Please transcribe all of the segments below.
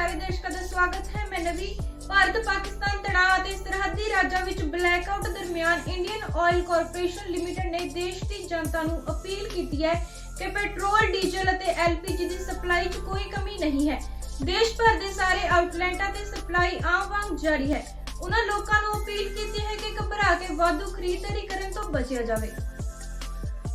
ਸਾਰੇ ਦਰਸ਼ਕਾਂ ਦਾ ਸਵਾਗਤ ਹੈ। ਮੈਂ ਨਵੀ, ਭਾਰਤ, ਪਾਕਿਸਤਾਨ, ਤਣਾਅ ਅਤੇ ਸਰਹੱਦੀ ਰਾਜਾਂ ਵਿੱਚ ਬਲੈਕਆਊਟ ਦਰਮਿਆਨ ਇੰਡੀਅਨ ਆਇਲ ਕਾਰਪੋਰੇਸ਼ਨ ਲਿਮਟਿਡ ਨੇ ਦੇਸ਼ ਦੀ ਜਨਤਾ ਨੂੰ ਅਪੀਲ ਕੀਤੀ ਹੈ ਕਿ ਪੈਟਰੋਲ ਡੀਜ਼ਲ ਅਤੇ ਐਲਪੀਜੀ ਦੀ ਸਪਲਾਈ 'ਚ ਕੋਈ ਕਮੀ ਨਹੀਂ ਹੈ। ਦੇਸ਼ ਭਰ ਦੇ ਸਾਰੇ ਆਊਟਲੈਟਾਂ ਤੇ ਸਪਲਾਈ ਆਮ ਵਾਂਗ ਜਾਰੀ ਹੈ। ਉਹਨਾਂ ਲੋਕਾਂ ਨੂੰ ਅਪੀਲ ਕੀਤੀ ਹੈ ਕਿ ਘਬਰਾ ਕੇ ਵਾਧੂ ਖਰੀਦਦਾਰੀ ਕਰਨ ਤੋਂ ਬਚਿਆ ਜਾਵੇ।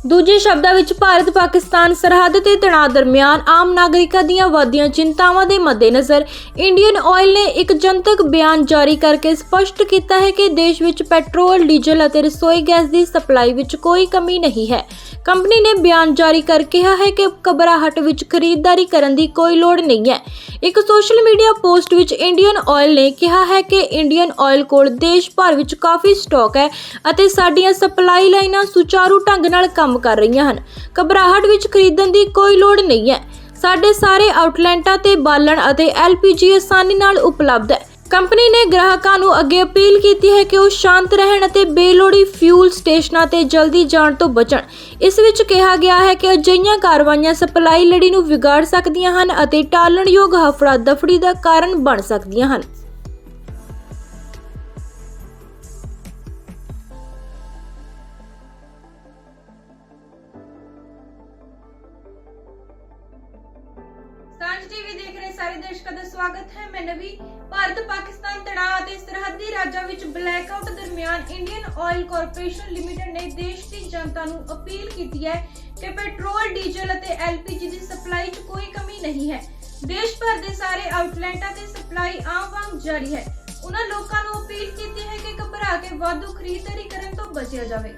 ਦੂਜੇ ਸ਼ਬਦਾਂ ਵਿੱਚ, ਭਾਰਤ, ਪਾਕਿਸਤਾਨ ਸਰਹੱਦ ਤੇ ਤਣਾਅ ਦਰਮਿਆਨ ਆਮ ਨਾਗਰਿਕਾਂ ਦੀਆਂ ਵਧਦੀਆਂ ਚਿੰਤਾਵਾਂ ਦੇ ਮੱਦੇਨਜ਼ਰ ਇੰਡੀਅਨ ਆਇਲ ਨੇ ਇੱਕ ਜਨਤਕ ਬਿਆਨ ਜਾਰੀ ਕਰਕੇ ਸਪਸ਼ਟ ਕੀਤਾ ਹੈ ਕਿ ਦੇਸ਼ ਵਿੱਚ ਪੈਟਰੋਲ, ਡੀਜ਼ਲ ਅਤੇ ਰਸੋਈ ਗੈਸ ਦੀ ਸਪਲਾਈ ਵਿੱਚ ਕੋਈ ਕਮੀ ਨਹੀਂ ਹੈ। ਕੰਪਨੀ ਨੇ ਬਿਆਨ ਜਾਰੀ ਕਰ ਕਿਹਾ ਹੈ ਕਿ ਘਬਰਾਹਟ ਵਿੱਚ ਖਰੀਦਦਾਰੀ ਕਰਨ ਦੀ ਕੋਈ ਲੋੜ ਨਹੀਂ ਹੈ। ਇੱਕ ਸੋਸ਼ਲ ਮੀਡੀਆ ਪੋਸਟ ਵਿੱਚ ਇੰਡੀਅਨ ਆਇਲ ਨੇ ਕਿਹਾ ਹੈ ਕਿ ਇੰਡੀਅਨ ਆਇਲ ਕੋਲ ਦੇਸ਼ ਭਰ ਵਿੱਚ ਕਾਫੀ ਸਟਾਕ ਹੈ ਅਤੇ ਸਾਡੀਆਂ ਸਪਲਾਈ ਲਾਈਨਾਂ ਸੁਚਾਰੂ ਢੰਗ ਨਾਲ ਕੰਮ ਕਰ ਰਹੀਆਂ ਹਨ। ਘਬਰਾਹਟ ਵਿੱਚ ਖਰੀਦਣ ਦੀ ਕੋਈ ਲੋੜ ਨਹੀਂ ਹੈ। ਸਾਡੇ ਸਾਰੇ ਆਊਟਲੈਟਾਂ ਤੇ ਬਾਲਣ ਅਤੇ ਐਲਪੀਜੀ ਆਸਾਨੀ ਨਾਲ ਉਪਲਬਧ ਹੈ। ਕੰਪਨੀ ਨੇ ਗ੍ਰਾਹਕਾਂ ਨੂੰ ਅੱਗੇ ਅਪੀਲ ਕੀਤੀ ਹੈ ਕਿ ਉਹ ਸ਼ਾਂਤ ਰਹਿਣ ਅਤੇ ਬੇਲੋੜੀ ਫਿਊਲ ਸਟੇਸ਼ਨਾਂ ਤੇ ਜਲਦੀ ਜਾਣ ਤੋਂ ਬਚਣ। ਇਸ ਵਿੱਚ ਕਿਹਾ ਗਿਆ ਹੈ ਕਿ ਅਜਿਹੀਆਂ ਕਾਰਵਾਈਆਂ ਸਪਲਾਈ ਲੜੀ ਨੂੰ ਵਿਗਾੜ ਸਕਦੀਆਂ ਹਨ ਅਤੇ ਟਾਲਣਯੋਗ ਹਫੜਾ ਦਫੜੀ ਦਾ ਕਾਰਨ ਬਣ ਸਕਦੀਆਂ ਹਨ। ਸਾਂਝ ਟੀਵੀ ਦੇਖ ਰਹੇ ਸਾਰੇ ਦਰਸ਼ਕਾਂ ਦਾ ਸਵਾਗਤ ਹੈ। ਮੈਂ ਨਵੀ। ਭਾਰਤ, ਪਾਕਿਸਤਾਨ ਤਣਾਅ ਅਤੇ ਸਰਹੱਦੀ ਰਾਜਾਂ ਵਿੱਚ ਬਲੈਕਆਊਟ ਦਰਮਿਆਨ ਇੰਡੀਅਨ ਆਇਲ ਕਾਰਪੋਰੇਸ਼ਨ ਲਿਮਟਿਡ ਨੇ ਦੇਸ਼ ਦੀ ਜਨਤਾ ਨੂੰ ਅਪੀਲ ਕੀਤੀ ਹੈ ਕਿ ਪੈਟਰੋਲ ਡੀਜ਼ਲ ਅਤੇ ਐਲਪੀਜੀ ਦੀ ਸਪਲਾਈ 'ਚ ਕੋਈ ਕਮੀ ਨਹੀਂ ਹੈ। ਦੇਸ਼ ਭਰ ਦੇ ਸਾਰੇ ਆਊਟਲੈਟਾਂ ਤੇ ਸਪਲਾਈ ਆਮ ਵਾਂਗ ਜਾਰੀ ਹੈ। ਉਹਨਾਂ ਲੋਕਾਂ ਨੂੰ ਅਪੀਲ ਕੀਤੀ ਹੈ ਕਿ ਘਬਰਾ ਕੇ ਵਾਧੂ ਖਰੀਦਦਾਰੀ ਕਰਨ ਤੋਂ ਬਚਿਆ ਜਾਵੇ।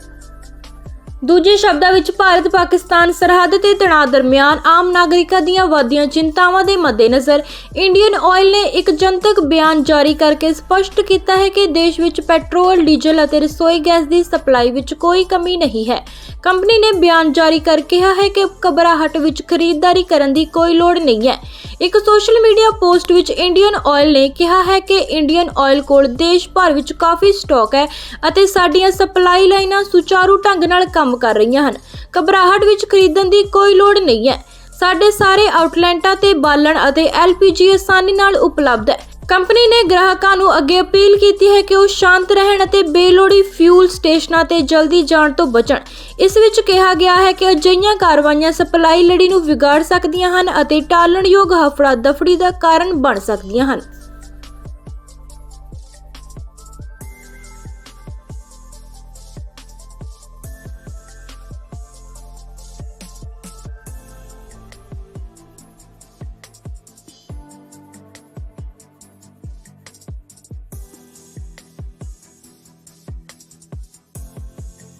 ਦੂਜੇ ਸ਼ਬਦਾਂ ਵਿੱਚ ਭਾਰਤ, ਪਾਕਿਸਤਾਨ ਸਰਹੱਦ ਤੇ ਤਣਾਅ ਦਰਮਿਆਨ ਆਮ ਨਾਗਰਿਕਾਂ ਦੀਆਂ ਵਧਦੀਆਂ ਚਿੰਤਾਵਾਂ ਦੇ ਮੱਦੇਨਜ਼ਰ ਇੰਡੀਅਨ ਆਇਲ ਨੇ ਇੱਕ ਜਨਤਕ ਬਿਆਨ ਜਾਰੀ ਕਰਕੇ ਸਪਸ਼ਟ ਕੀਤਾ ਹੈ ਕਿ ਦੇਸ਼ ਵਿੱਚ ਪੈਟਰੋਲ, ਡੀਜ਼ਲ ਅਤੇ ਰਸੋਈ ਗੈਸ ਦੀ ਸਪਲਾਈ ਵਿੱਚ ਕੋਈ ਕਮੀ ਨਹੀਂ ਹੈ। ਕੰਪਨੀ ਨੇ ਬਿਆਨ ਜਾਰੀ ਕਰ ਕਿਹਾ ਹੈ ਕਿ ਘਬਰਾਹਟ ਵਿੱਚ ਖਰੀਦਦਾਰੀ ਕਰਨ ਦੀ ਕੋਈ ਲੋੜ ਨਹੀਂ ਹੈ। ਇੱਕ ਸੋਸ਼ਲ ਮੀਡੀਆ ਪੋਸਟ ਵਿੱਚ ਇੰਡੀਅਨ ਆਇਲ ਨੇ ਕਿਹਾ ਹੈ ਕਿ ਇੰਡੀਅਨ ਆਇਲ ਕੋਲ ਦੇਸ਼ ਭਰ ਵਿੱਚ ਕਾਫੀ ਸਟਾਕ ਹੈ ਅਤੇ ਸਾਡੀਆਂ ਸਪਲਾਈ ਲਾਈਨਾਂ ਸੁਚਾਰੂ ਢੰਗ ਨਾਲ ਕੰਮ ਕਰ ਰਹੀਆਂ ਹਨ। ਘਬਰਾਹਟ ਵਿੱਚ ਖਰੀਦਣ ਦੀ ਕੋਈ ਲੋੜ ਨਹੀਂ ਹੈ। ਸਾਡੇ ਸਾਰੇ ਆਊਟਲੈਟਾਂ ਤੇ ਬਾਲਣ ਅਤੇ ਐਲਪੀਜੀ ਆਸਾਨੀ ਨਾਲ ਉਪਲਬਧ ਹੈ। ਕੰਪਨੀ ਨੇ ਗ੍ਰਾਹਕਾਂ ਨੂੰ ਅੱਗੇ ਅਪੀਲ ਕੀਤੀ ਹੈ ਕਿ ਉਹ ਸ਼ਾਂਤ ਰਹਿਣ ਅਤੇ ਬੇਲੋੜੀ ਫਿਊਲ ਸਟੇਸ਼ਨਾਂ ਤੇ ਜਲਦੀ ਜਾਣ ਤੋਂ ਬਚਣ। ਇਸ ਵਿੱਚ ਕਿਹਾ ਗਿਆ ਹੈ ਕਿ ਅਜਿਹੀਆਂ ਕਾਰਵਾਈਆਂ ਸਪਲਾਈ ਲੜੀ ਨੂੰ ਵਿਗਾੜ ਸਕਦੀਆਂ ਹਨ ਅਤੇ ਟਾਲਣਯੋਗ ਹਫੜਾ ਦਫੜੀ ਦਾ ਕਾਰਨ ਬਣ ਸਕਦੀਆਂ ਹਨ।